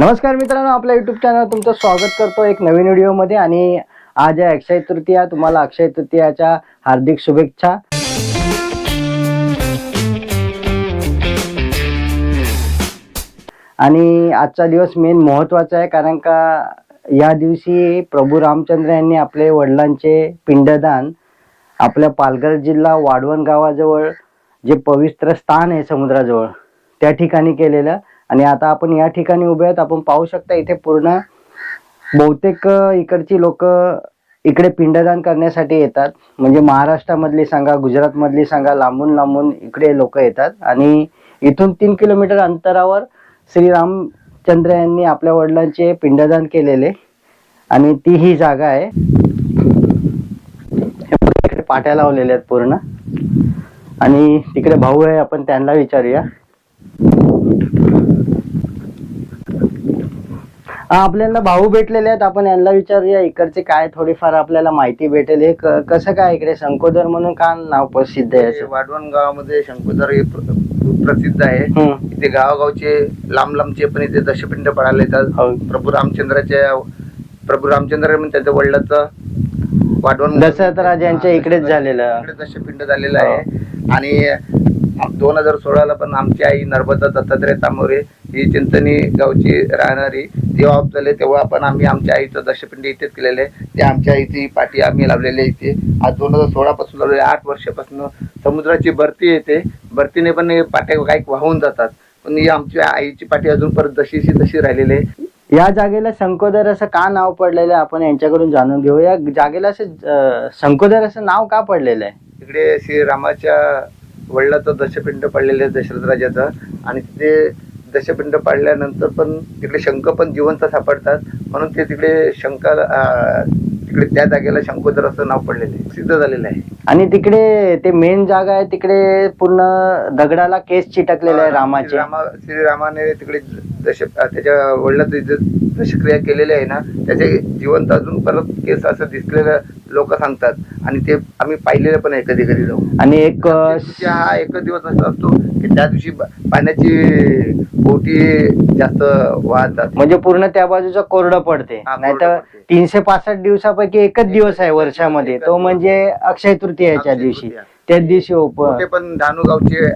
नमस्कार मित्रांनो आपल्या युट्यूब चॅनल तुमचं स्वागत करतो एक नवीन व्हिडिओमध्ये आणि आज आहे अक्षय तृतीया तुम्हाला अक्षय तृतीयाच्या हार्दिक शुभेच्छा. आणि आजचा दिवस मेन महत्त्वाचा आहे कारण का या दिवशी प्रभू रामचंद्र यांनी आपले वडिलांचे पिंडदान आपल्या पालघर जिल्हा वाढवण गावाजवळ जे पवित्र स्थान आहे समुद्राजवळ त्या ठिकाणी केलेलं. आणि आता आपण या ठिकाणी उभे आहेत. आपण पाहू शकता इथे पूर्ण बहुतेक इकडची लोक इकडे पिंडदान करण्यासाठी येतात. म्हणजे महाराष्ट्रामधली सांगा गुजरातमधली सांगा लांबून लांबून इकडे लोक येतात. आणि इथून तीन किलोमीटर अंतरावर श्रीरामचंद्र यांनी आपल्या वडिलांचे पिंडदान केलेले. आणि ती ही जागा आहे. इकडे पाट्या लावलेल्या आहेत पूर्ण. आणि तिकडे भाऊ आहे आपण त्यांना विचारूया. आपल्याला भाऊ भेटलेले आहेत. आपण यांना विचारूया इकडचे काय थोडीफार आपल्याला माहिती भेटेल. हे क- कसं काय इकडे शंकोदर म्हणून का नाव प्रसिद्ध आहे हे? वाढवण गावामध्ये शंकुधर हे प्र- प्रसिद्ध आहे. हम्म. इथे गावागावचे लांब लांबचे पण इथे दशपिंड पडायला येतात. हो. प्रभू रामचंद्राच्या प्रभू रामचंद्र म्हणजे त्यांच्या वडिलाचं वाढवण दशरथ राजांच्या इकडेच झालेलं. इकडे दशपिंड झालेलं आहे. आणि दोन हजार सोळाला पण आमची आई नर्मदा दत्तात्रय तांबोरे ही चिंतनी गावची राहणारी जेव्हा ऑफ झाले तेव्हा पण आम्ही आमच्या आईचं दशपिंड इथेच केलेलं आहे. ते आमच्या आईची पाठी आम्ही लावलेली इथे. आज दोन हजार सोळा पासून लावलेले आठ वर्षापासून समुद्राची भरती येते भरतीने पण हे पाट्या काही वाहून जातात. पण ही आमच्या आईची पाठी अजून परत जशीची तशी राहिलेली आहे. या जागेला शंकोदर असं का नाव पडलेलं आहे? आपण यांच्याकडून जाणून घेऊ. या जागेला असं अं, शंकोदर असं नाव का पडलेलं आहे? इकडे श्रीरामाच्या वडिलाचं दशपिंड पडलेलं आहे दशरथ राजाचं. आणि तिथे दशपिंड पाडल्यानंतर पण तिकडे शंख पण जिवंत सापडतात. म्हणून ते तिकडे अं, तिकडे त्या जागेला शंकोदर असं नाव पडलेलं आहे. सिद्ध झालेलं आहे. आणि तिकडे ते मेन जागा आहे तिकडे पूर्ण दगडाला केस चिटकलेले आहे रामाचे. श्रीरामा श्रीरामाने तिकडे त्याच्या वडिलाचं जे दशक्रिया केलेली आहे ना त्याचे जिवंत अजून परत केस असं दिसलेलं लोक सांगतात. आणि ते आम्ही पाहिलेलं पण आहे कधी कधी जाऊन. आणि एक हा एकच दिवस असा असतो की त्या दिवशी पाण्याची बोटी जास्त वाहतात. म्हणजे पूर्ण त्या बाजूचा कोरडं पडते. नाहीतर. तीनशे पासष्ट दिवसापैकी एकच दिवस आहे वर्षामध्ये. तो म्हणजे अक्षय तृतीयाच्या दिवशी. त्याच दिवशी पण डहाणूगावचे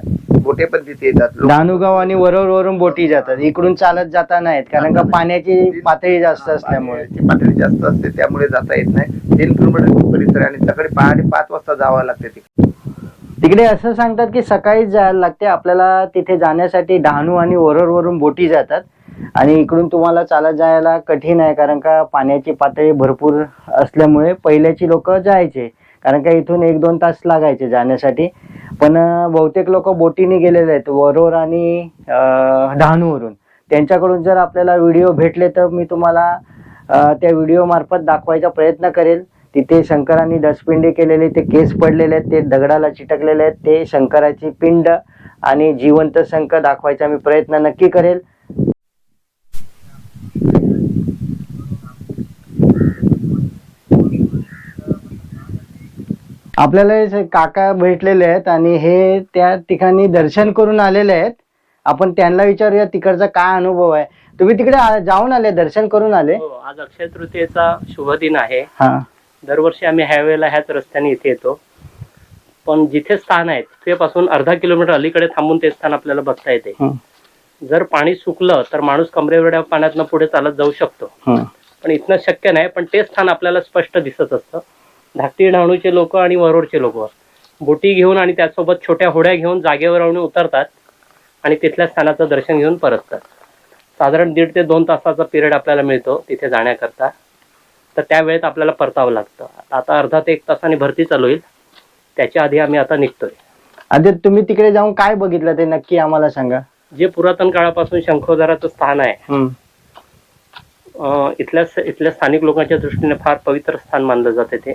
बोटे पण तिथे येतात लोक. डहाणूगाव आणि वरोर वरून बोटी जातात. इकडून चालत जाता नाहीत कारण का पाण्याची पातळी जास्त असल्यामुळे. पाण्याची पातळी जास्त असते त्यामुळे जाता येत नाही. तीन किलोमीटर परिसर आहे आणि सकाळी पहाटे पाच वाजता जावं लागते तिकडे. तिकडे असं सांगतात की सकाळीच जायला लागते आपल्याला तिथे जाण्यासाठी डहाणू आणि वरोर वरून बोटी जातात. आणि इकडून तुम्हाला चालत जायला कठीण आहे कारण का पाण्याची पातळी भरपूर असल्यामुळे पहिल्याची लोक जायचे. कारण का इथून एक दोन तास लागायचे जाण्यासाठी. पण बहुतेक लोक बोटीने गेलेले आहेत वरोर आणि डहाणूवरून त्यांच्याकडून जर आपल्याला व्हिडिओ भेटले तर मी तुम्हाला त्या व्हिडिओ मार्फत दाखवायचा प्रयत्न करेल. तिथे शंकरांनी डस्टपिंडी केलेले ते केस पडलेले आहेत ते दगडाला चिटकलेले आहेत ते शंकराची पिंड आणि जिवंत शंख दाखवायचा मी प्रयत्न नक्की करेल. आपल्याला काका भेटलेले आहेत आणि हे त्या ठिकाणी दर्शन करून आलेले आहेत आपण त्यांना विचारूया तिकडचा काय अनुभव आहे. तुम्ही तिकडे आ- जाऊन आले दर्शन करून आले. हो आज अक्षय तृतीयेचा शुभ दिन आहे. हा. दरवर्षी आम्ही हायवेला ह्याच रस्त्याने इथे येतो. पण जिथे स्थान आहे तिथेपासून अर्धा किलोमीटर अलीकडे थांबून ते स्थान आपल्याला बघता येते. हं, जर पाणी सुकलं तर माणूस कमरेवड्या पाण्यातनं पुढे चालत जाऊ शकतो. हं. पण इथनं शक्य नाही पण ते स्थान आपल्याला स्पष्ट दिसत असतं. धाकटी डहाणूचे लोक आणि वरोडचे लोक. बोटी घेऊन आणि त्यासोबत छोट्या होड्या घेऊन जागेवर आणून उतरतात आणि तिथल्या स्थानाचं दर्शन घेऊन परततात. साधारण दीड ते दोन तासाचा पिरियड आपल्याला मिळतो तिथे जाण्याकरता. तर त्या वेळेत आपल्याला परतावं लागतं. आता अर्धा ते एक तासाने भरती चालू होईल. त्याच्या आधी आम्ही आता निघतोय. आधी तुम्ही तिकडे जाऊन काय बघितलं ते नक्की आम्हाला सांगा. जे पुरातन काळापासून शंखोदराचं स्थान आहे. इथल्या इथल्या स्थानिक लोकांच्या दृष्टीने फार पवित्र स्थान मानलं जाते ते.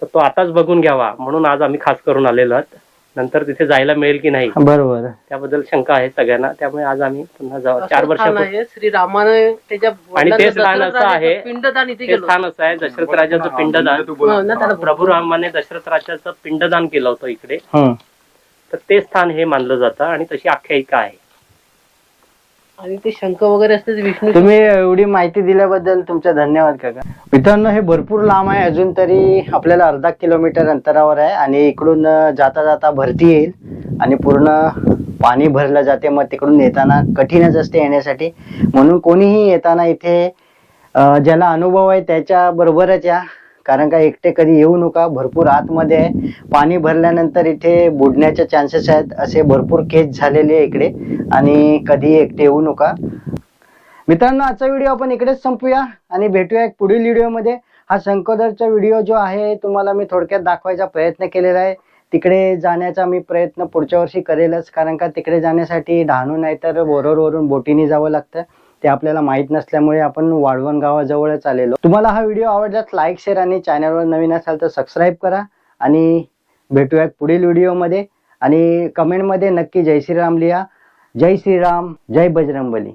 तर तो आताच बघून घ्यावा म्हणून आज आम्ही खास करून आलेलो आहोत. नंतर तिथे जायला मिळेल की नाही? बरोबर. त्याबद्दल शंका आहे सगळ्यांना. त्यामुळे आज आम्ही पुन्हा जाऊ. चार वर्षापूर्वी आहे. श्रीरामाने त्याच्या आणि ते स्थान असं आहे. पिंडदान इथे ते स्थान असं आहे. दशरथ राजाचं पिंडदान. हो ना, त्याला प्रभू रामाने दशरथ राजाचं पिंडदान केलं होतं इकडे. हं. तर ते स्थान हे मानलं जातं आणि तशी आख्यायिका आहे. आणि ते शंख वगैरे असतात विष्णू तुम्ही एवढी माहिती दिल्याबद्दल तुमचा धन्यवाद काका. मित्रांनो हे भरपूर लांब आहे. अजून तरी आपल्याला अर्धा किलोमीटर अंतरावर आहे आणि इकडून जाता जाता भरती येईल आणि पूर्ण पाणी भरलं जाते. मग तिकडून येताना कठीणच असते येण्यासाठी. म्हणून कोणीही येताना इथे ज्याला अनुभव आहे त्याच्या बरोबरच या. कारण का एकटे कधी येऊ नका भरपूर आतमध्ये आहे. पाणी भरल्यानंतर इथे बुडण्याचे चान्सेस आहेत. असे भरपूर केस झालेले आहे इकडे आणि कधी एकटे येऊ नका. मित्रांनो आजचा व्हिडिओ आपण इकडेच संपूया आणि भेटूया एक पुढील व्हिडिओमध्ये. हा शंकोदरचा व्हिडिओ जो आहे तुम्हाला मी थोडक्यात दाखवायचा प्रयत्न केलेला आहे. तिकडे जाण्याचा मी प्रयत्न पुढच्या वर्षी करेलच. कारण का तिकडे जाण्यासाठी डहाणू नाही तर बोरोरवरून बोटीने जावं लागतं. ते आपल्याला माहीत नसल्यामुळे आपण वाढवण गावाजवळच आलेलो. तुम्हाला हा व्हिडिओ आवडल्यास लाईक शेअर आणि चॅनलवर नवीन असाल तर सबस्क्राईब करा आणि भेटूया पुढील व्हिडिओमध्ये. आणि कमेंटमध्ये नक्की जय श्रीराम लिहा. जय श्रीराम जय बजरंगबली.